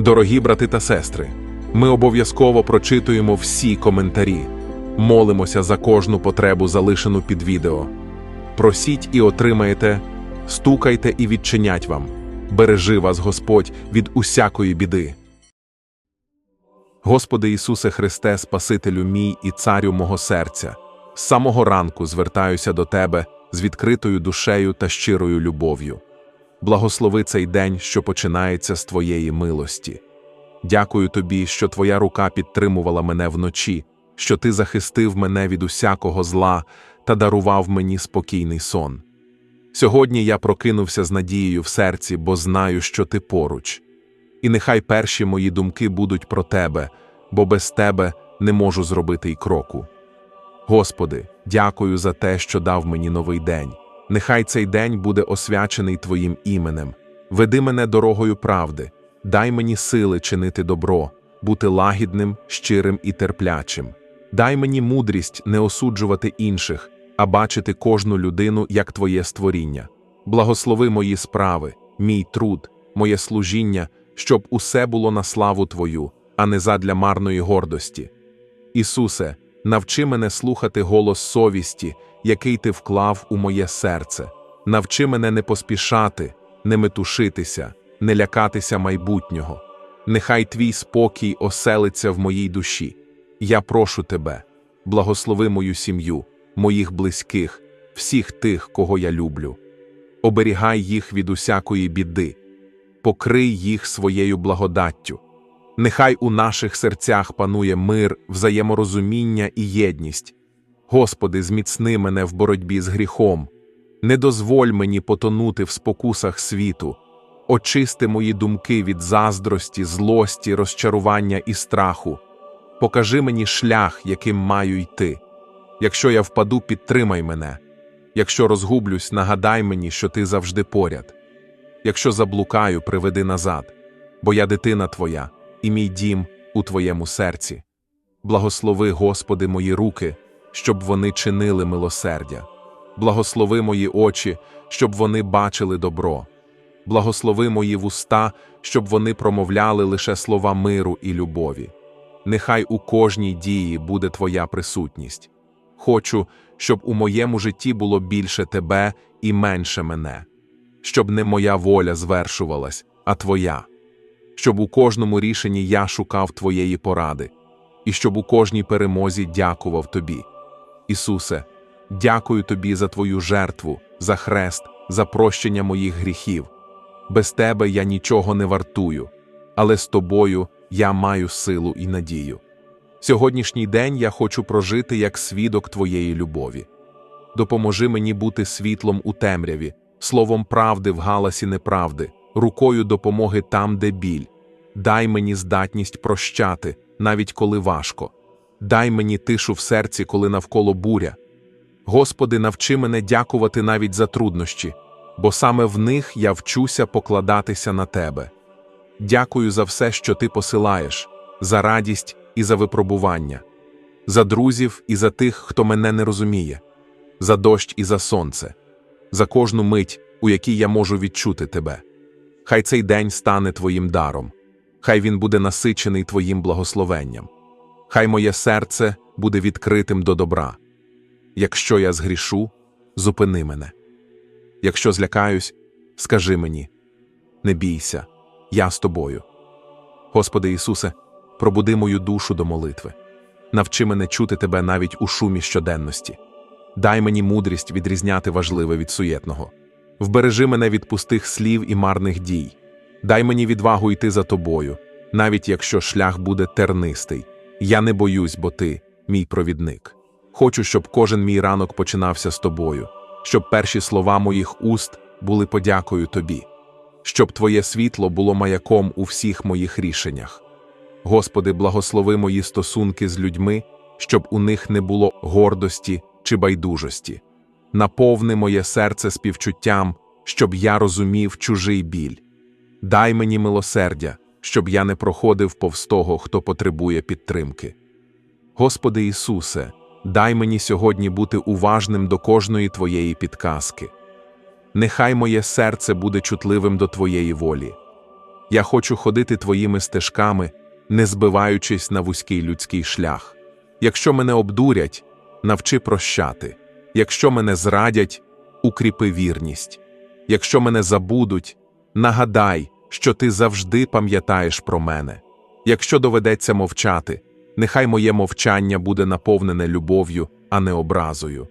Дорогі брати та сестри, ми обов'язково прочитуємо всі коментарі, молимося за кожну потребу, залишену під відео. Просіть і отримаєте, стукайте і відчинять вам. Бережи вас Господь від усякої біди. Господи Ісусе Христе, Спасителю мій і Царю мого серця, з самого ранку звертаюся до Тебе з відкритою душею та щирою любов'ю. Благослови цей день, що починається з Твоєї милості. Дякую Тобі, що Твоя рука підтримувала мене вночі, що Ти захистив мене від усякого зла та дарував мені спокійний сон. Сьогодні я прокинувся з надією в серці, бо знаю, що ти поруч. І нехай перші мої думки будуть про тебе, бо без тебе не можу зробити й кроку. Господи, дякую за те, що дав мені новий день. Нехай цей день буде освячений Твоїм іменем. Веди мене дорогою правди, дай мені сили чинити добро, бути лагідним, щирим і терплячим. Дай мені мудрість не осуджувати інших, а бачити кожну людину як Твоє створіння. Благослови мої справи, мій труд, моє служіння, щоб усе було на славу Твою, а не задля марної гордості. Ісусе, навчи мене слухати голос совісті, який ти вклав у моє серце. Навчи мене не поспішати, не метушитися, не лякатися майбутнього. Нехай твій спокій оселиться в моїй душі. Я прошу тебе, благослови мою сім'ю, моїх близьких, всіх тих, кого я люблю. Оберігай їх від усякої біди, покрий їх своєю благодаттю. Нехай у наших серцях панує мир, взаєморозуміння і єдність. Господи, зміцни мене в боротьбі з гріхом, не дозволь мені потонути в спокусах світу, очисти мої думки від заздрості, злості, розчарування і страху. Покажи мені шлях, яким маю йти. Якщо я впаду, підтримай мене. Якщо розгублюсь, нагадай мені, що ти завжди поряд. Якщо заблукаю, приведи назад, бо я дитина Твоя, і мій дім у Твоєму серці. Благослови, Господи, мої руки, щоб вони чинили милосердя. Благослови мої очі, щоб вони бачили добро. Благослови мої вуста, щоб вони промовляли лише слова миру і любові. Нехай у кожній дії буде Твоя присутність. Хочу, щоб у моєму житті було більше Тебе і менше мене, щоб не моя воля звершувалась, а Твоя, щоб у кожному рішенні я шукав Твоєї поради, і щоб у кожній перемозі дякував Тобі. Ісусе, дякую Тобі за Твою жертву, за хрест, за прощення моїх гріхів. Без Тебе я нічого не вартую, але з Тобою я маю силу і надію. Сьогоднішній день я хочу прожити як свідок Твоєї любові. Допоможи мені бути світлом у темряві, словом правди в галасі неправди, рукою допомоги там, де біль. Дай мені здатність прощати, навіть коли важко. Дай мені тишу в серці, коли навколо буря. Господи, навчи мене дякувати навіть за труднощі, бо саме в них я вчуся покладатися на Тебе. Дякую за все, що Ти посилаєш, за радість і за випробування, за друзів і за тих, хто мене не розуміє, за дощ і за сонце, за кожну мить, у якій я можу відчути Тебе. Хай цей день стане Твоїм даром, хай він буде насичений Твоїм благословенням, хай моє серце буде відкритим до добра. Якщо я згрішу, зупини мене. Якщо злякаюсь, скажи мені не бійся, я з тобою. Господи Ісусе, пробуди мою душу до молитви. Навчи мене чути Тебе навіть у шумі щоденності. Дай мені мудрість відрізняти важливе від суєтного. Вбережи мене від пустих слів і марних дій. Дай мені відвагу йти за тобою, навіть якщо шлях буде тернистий. Я не боюсь, бо ти мій провідник. Хочу, щоб кожен мій ранок починався з тобою, щоб перші слова моїх уст були подякою тобі, щоб Твоє світло було маяком у всіх моїх рішеннях. Господи, благослови мої стосунки з людьми, щоб у них не було гордості чи байдужості. Наповни моє серце співчуттям, щоб я розумів чужий біль. Дай мені милосердя, щоб я не проходив повз того, хто потребує підтримки. Господи Ісусе, дай мені сьогодні бути уважним до кожної Твоєї підказки. Нехай моє серце буде чутливим до Твоєї волі. Я хочу ходити твоїми стежками, не збиваючись на вузький людський шлях. Якщо мене обдурять, навчи прощати. Якщо мене зрадять, укріпи вірність. Якщо мене забудуть, нагадай, що ти завжди пам'ятаєш про мене. Якщо доведеться мовчати, нехай моє мовчання буде наповнене любов'ю, а не образою.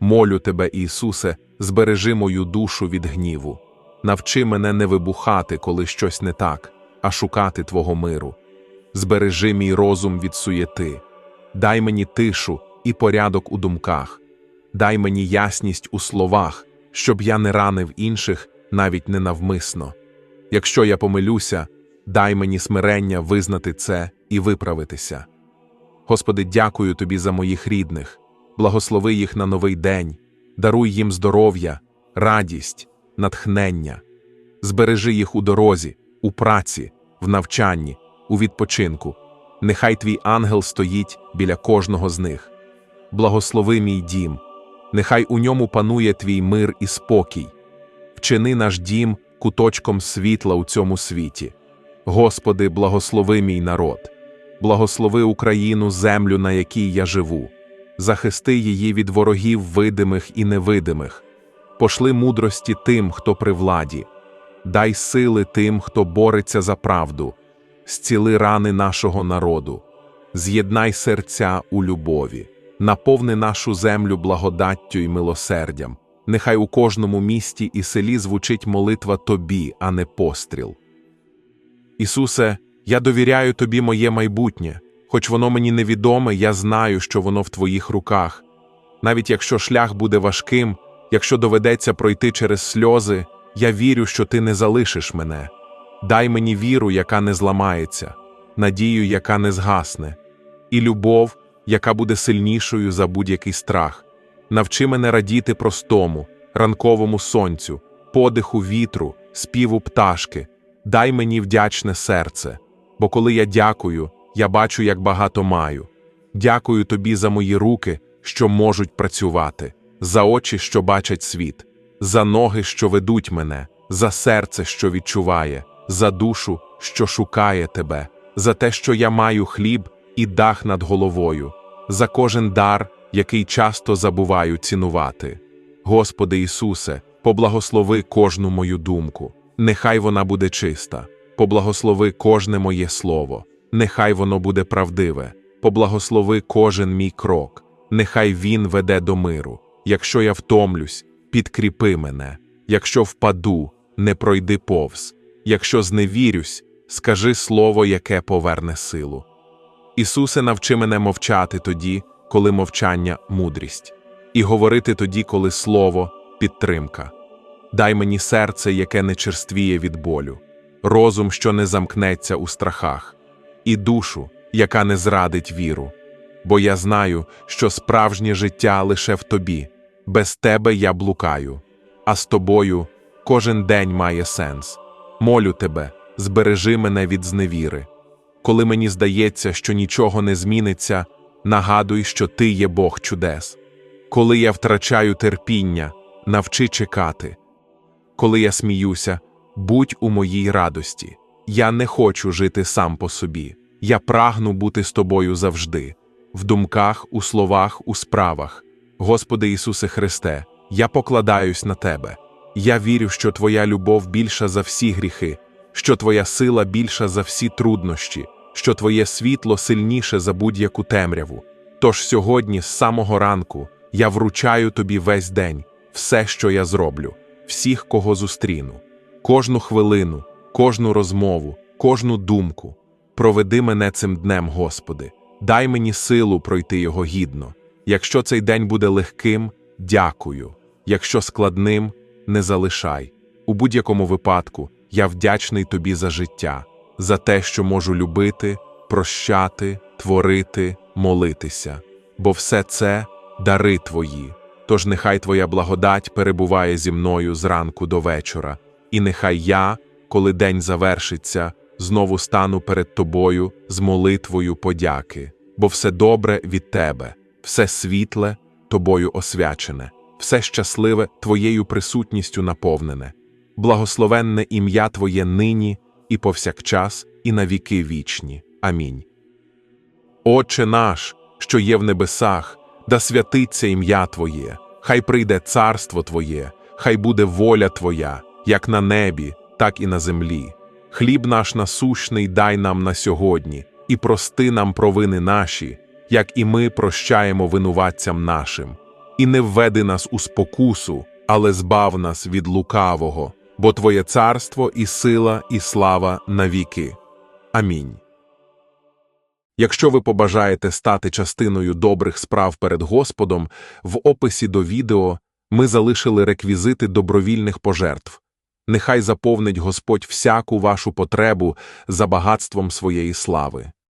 Молю тебе, Ісусе, збережи мою душу від гніву. Навчи мене не вибухати, коли щось не так, а шукати Твого миру. Збережи мій розум від суєти, дай мені тишу і порядок у думках, дай мені ясність у словах, щоб я не ранив інших навіть ненавмисно. Якщо я помилюся, дай мені смирення визнати це і виправитися. Господи, дякую Тобі за моїх рідних, благослови їх на новий день, даруй їм здоров'я, радість, натхнення, збережи їх у дорозі, у праці, в навчанні, у відпочинку. Нехай твій ангел стоїть біля кожного з них. Благослови мій дім, нехай у ньому панує твій мир і спокій. Вчини наш дім куточком світла у цьому світі. Господи, благослови мій народ, благослови Україну, землю, на якій я живу, захисти її від ворогів видимих і невидимих, пошли мудрості тим, хто при владі, дай сили тим, хто бореться за правду, зціли рани нашого народу, з'єднай серця у любові, наповни нашу землю благодаттю і милосердям. Нехай у кожному місті і селі звучить молитва Тобі, а не постріл. Ісусе, я довіряю Тобі моє майбутнє, хоч воно мені невідоме, я знаю, що воно в Твоїх руках. Навіть якщо шлях буде важким, якщо доведеться пройти через сльози, я вірю, що Ти не залишиш мене. Дай мені віру, яка не зламається, надію, яка не згасне, і любов, яка буде сильнішою за будь-який страх. Навчи мене радіти простому, ранковому сонцю, подиху вітру, співу пташки, дай мені вдячне серце, бо коли я дякую, я бачу, як багато маю. Дякую тобі за мої руки, що можуть працювати, за очі, що бачать світ, за ноги, що ведуть мене, за серце, що відчуває, за душу, що шукає тебе, за те, що я маю хліб і дах над головою, за кожен дар який часто забуваю цінувати. Господи Ісусе, поблагослови кожну мою думку, нехай вона буде чиста, поблагослови кожне моє слово, нехай воно буде правдиве, поблагослови кожен мій крок, нехай він веде до миру. Якщо я втомлюсь, підкріпи мене, якщо впаду, не пройди повз, якщо зневірюсь, скажи слово, яке поверне силу. Ісусе, навчи мене мовчати тоді коли мовчання мудрість, і говорити тоді, коли слово підтримка. Дай мені серце, яке не черствіє від болю, розум, що не замкнеться у страхах, і душу, яка не зрадить віру. Бо я знаю, що справжнє життя лише в тобі, без тебе я блукаю, а з тобою кожен день має сенс. Молю тебе, збережи мене від зневіри. Коли мені здається, що нічого не зміниться, нагадуй, що ти є Бог чудес. Коли я втрачаю терпіння, навчи чекати. Коли я сміюся, будь у моїй радості. Я не хочу жити сам по собі. Я прагну бути з тобою завжди, в думках, у словах, у справах. Господи Ісусе Христе, я покладаюсь на Тебе. Я вірю, що Твоя любов більша за всі гріхи, що Твоя сила більша за всі труднощі, що твоє світло сильніше за будь-яку темряву. Тож сьогодні, з самого ранку, я вручаю тобі весь день, все, що я зроблю, всіх, кого зустріну, кожну хвилину, кожну розмову, кожну думку. Проведи мене цим днем, Господи, дай мені силу пройти його гідно. Якщо цей день буде легким, дякую. Якщо складним, не залишай. У будь-якому випадку я вдячний тобі за життя за те, що можу любити, прощати, творити, молитися, бо все це дари твої. Тож нехай Твоя благодать перебуває зі мною зранку до вечора, і нехай я, коли день завершиться, знову стану перед тобою з молитвою подяки, бо все добре від тебе, все світле тобою освячене, все щасливе Твоєю присутністю наповнене, благословенне ім'я Твоє нині і повсякчас, і на віки вічні. Амінь. Отче наш, що є в небесах, да святиться ім'я Твоє, хай прийде царство Твоє, хай буде воля Твоя, як на небі, так і на землі. Хліб наш насущний дай нам на сьогодні, і прости нам провини наші, як і ми прощаємо винуватцям нашим. І не введи нас у спокусу, але збав нас від лукавого, бо Твоє царство і сила, і слава навіки. Амінь. Якщо ви побажаєте стати частиною добрих справ перед Господом, в описі до відео ми залишили реквізити добровільних пожертв. Нехай заповнить Господь всяку вашу потребу за багатством своєї слави.